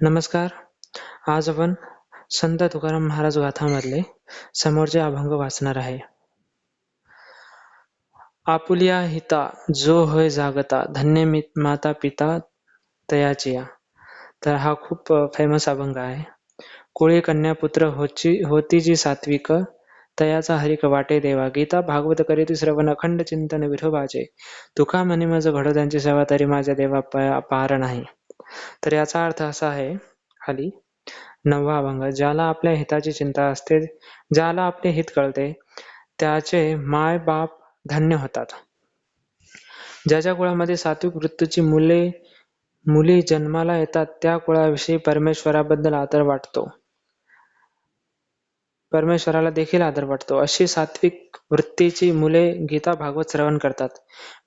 नमस्कार. आज आपण संत तुकाराम महाराज गाथामधले समोरचे अभंग वाचणार आहे. आपुलिया हिता जो होय जागता धन्य माता पिता तयाचिया तर हा खूप फेमस अभंग आहे. कुळी कन्या पुत्र होची होती जी सात्विक तयाचा हरिक वाटे देवा. गीता भागवत करीती श्रवण अखंड चिंतन विठोबाचे. तुका म्हणे माझं घडो त्यांची सेवा तरी माझ्या देवा पार नाही. तर याचा अर्थ असा आहे खाली नववा अभंग ज्याला आपल्या हिताची चिंता असते ज्याला आपले हित कळते त्याचे माय बाप धन्य होतात. ज्याच्या कुळामध्ये सात्विक वृत्तीची मुले मुली जन्माला येतात त्या कुळाविषयी परमेश्वराबद्दल आदर वाटतो. परमेश्वराला देखील आदर वाटतो. अशी सात्विक वृत्तीची मुले गीता भागवत श्रवण करतात.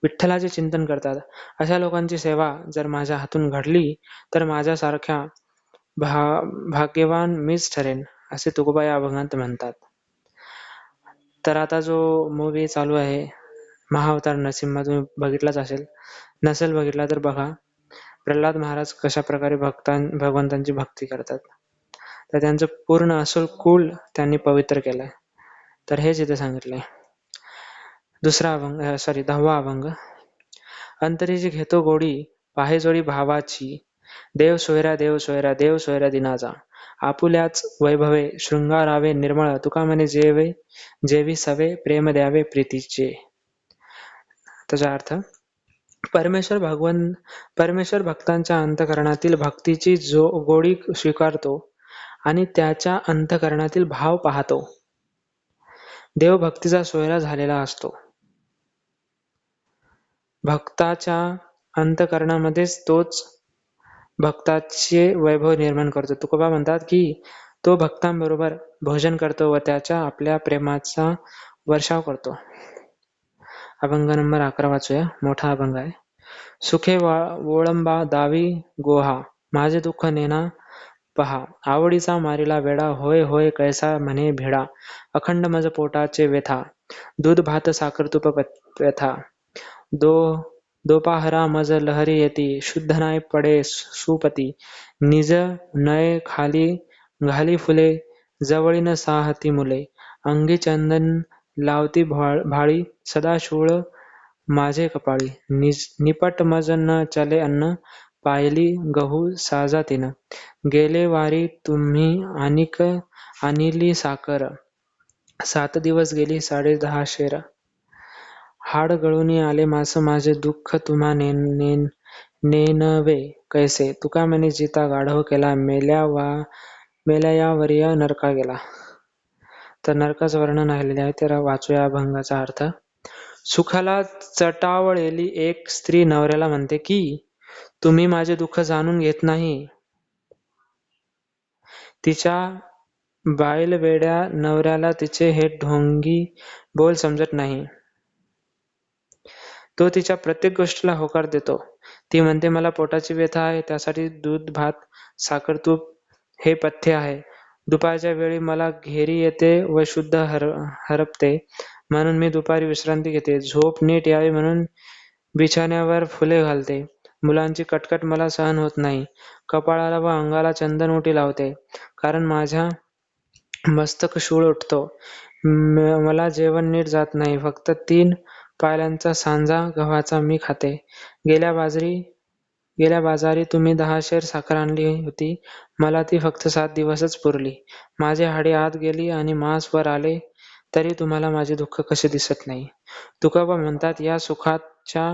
विठ्ठलाचे चिंतन करतात. अशा लोकांची सेवा जर माझ्या हातून घडली तर माझ्यासारख्या भा भाग्यवान मीच ठरेन असे तुकोबा या अभंगात म्हणतात. तर आता जो मूवी चालू आहे महाअवतार नरसिंहा तुम्ही बघितलाच असेल. नसेल बघितला तर बघा. प्रल्हाद महाराज कशा प्रकारे भक्तां भगवंतांची भक्ती करतात. तर त्यांचं पूर्ण असूल कुल त्यांनी पवित्र केलंय तर हेच इथे सांगितलंय. दुसरा अभंग सॉरी दहावा अभंग. अंतरीची घेतो गोडी पाहेजोडी भावाची. देव सोयरा देव सोयरा देव सोयरा दिनाचा. आपुल्याच वैभवे शृंगारावे निर्मळ तुका म्हणे जेवे जेवी सवे प्रेम द्यावे प्रीतीचे. त्याचा अर्थ परमेश्वर भगवान परमेश्वर भक्तांच्या अंतकरणातील भक्तीची जो गोडी स्वीकारतो आणि त्याच्या अंतकरणातील भाव पाहतो. देवभक्तीचा सोयरा झालेला असतो. भक्ताच्या अंतकरणामध्येच तोच भक्ताचे वैभव निर्माण करतो. तुकोबा म्हणतात की तो भक्तांबरोबर भोजन करतो व त्याच्या आपल्या प्रेमाचा वर्षाव करतो. अभंग नंबर अकरा वाचूया. मोठा अभंग आहे. सुखे वा वोळंबा दावी गोहा. माझे दुःख नेना पहा आवडीचा मारिला वेडा होय होय कैसा म्हणे भिडा अखंड मज पोटाचे व्यथा दूध भात साखर तुप व्यथा. दो दोपाहरा मज लहरी येती शुद्ध नाय पडे सुपती निज नय खाली घाली फुले जवळीन साहती मुले अंगी चंदन लावती भाळी सदा शूळ माझे कपाळी निज निपट मज न चले अन्न पायली गहू साजातीन गेले वारी तुम्ही आणिक अनिली साकर सात दिवस गेली साडे दहा शेर. हाड गळून आले मास माझे दुःख तुम्हा नेन नेनवे. कैसे? तुका म्हणे जिता गाढव केला मेल्या वा मेल्या या नरका गेला. तर नरकाचं वर्णन राहिलेले आहे तर वाचूया भंगाचा अर्थ. सुखाला चटावळेली एक स्त्री नवऱ्याला म्हणते की तुम्ही माझे दुःख जाणून घेत नाही. तिच्या वेड्या नवऱ्याला तिचे हे ढोंगी बोल समजत नाही. तो तिच्या प्रत्येक गोष्टीला होकार देतो. ती म्हणते मला पोटाची व्यथा आहे त्यासाठी दूध भात साखर तूप हे पथ्य आहे. दुपारच्या वेळी मला घेरी येते व शुद्ध हर हरपते. म्हणून मी दुपारी विश्रांती घेते. झोप नीट यावी म्हणून बिछाण्यावर फुले घालते. मुलांची कटकट मला सहन होत नाही. कपाळाला व अंगाला चंदन उटी लावते. कारण माझ्या मस्तक शूळ उठतो. मला जेवण नीट जात नाही. फक्त तीन पायल्यांचा सांजा गव्हाचा मी खाते. गेल्या बाजरी गेल्या बाजारी तुम्ही दहा शेर साखर आणली होती. मला ती फक्त सात दिवसच पुरली. माझे हाडे आत गेली आणि मांस वर आले तरी तुम्हाला माझे दुःख कसे दिसत नाही? तुकाबा म्हणतात या सुखाच्या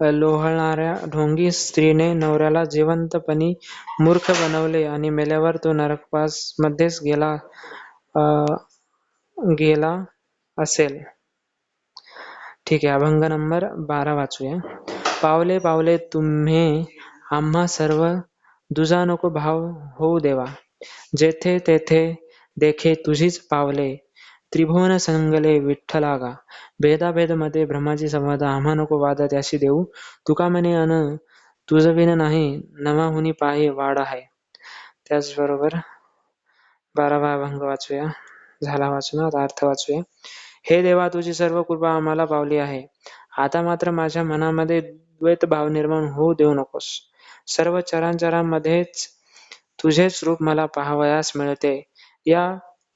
लोहळणाऱ्या ढोंगी स्त्रीने नवऱ्याला जिवंतपणी मूर्ख बनवले आणि मेल्यावर तो नरकपास मध्येच गेला गेला असेल. ठीक आहे अभंग नंबर बारा वाचूया. पावले पावले तुम्ही आम्हा सर्व दुजा नको भाव होऊ देवा. जेथे तेथे देखे तुझीच पावले. त्रिभुवन संगले विठ्ठलागा भेदाभेदमध्ये ब्रह्माची संवाद आम्हा नको वाद त्याशी देऊ तुका म्हणे अन तुझविन नाही नवाहुनी पाहे वाढ आहे त्याचबरोबर बारावा अभंग वाचूया झाला वाचून अर्थ वाचूया हे देवा तुझी सर्व कृपा आम्हाला पावली आहे आता मात्र माझ्या मनामध्ये द्वैत भाव निर्माण होऊ देऊ नकोस सर्व चरांचरांमध्येच तुझेच रूप मला पाहावयास मिळते या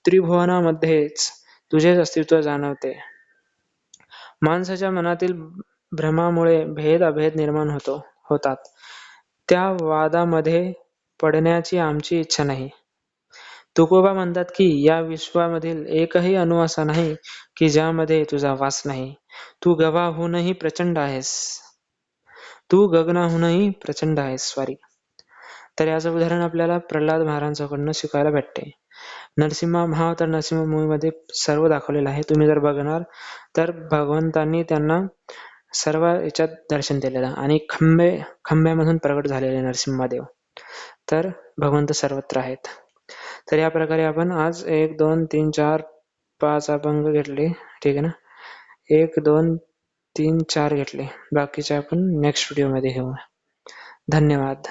त्रिभुवनामध्येच तुझेच अस्तित्व जाणवते. माणसाच्या मनातील भ्रमामुळे भेद अभेद निर्माण होतो होतात. त्या वादामध्ये पडण्याची आमची इच्छा नाही. तुकोबा म्हणतात की या विश्वामधील एकही अणु असा नाही की ज्यामध्ये तुझा वास नाही. तू गव्हाहूनही प्रचंड आहेस. तू गगनाहूनही प्रचंड आहेस सॉरी तर याचं उदाहरण आपल्याला प्रल्हाद महाराजांकडनं शिकायला भेटते. नरसिंह हा तर नरसिंह मूवीमध्ये सर्व दाखवलेलं आहे. तुम्ही जर बघणार तर भगवंतांनी त्यांना सर्व याच्यात दर्शन दिलेलं आणि खंबे खंब्यामधून प्रगट झालेले नरसिंहदेव. तर भगवंत सर्वत्र आहेत. तर या प्रकारे आपण आज एक दोन तीन चार पाच अभंग घेतले. ठीक आहे ना? एक दोन तीन चार घेतले. बाकीचे आपण नेक्स्ट व्हिडिओमध्ये घेऊ. धन्यवाद.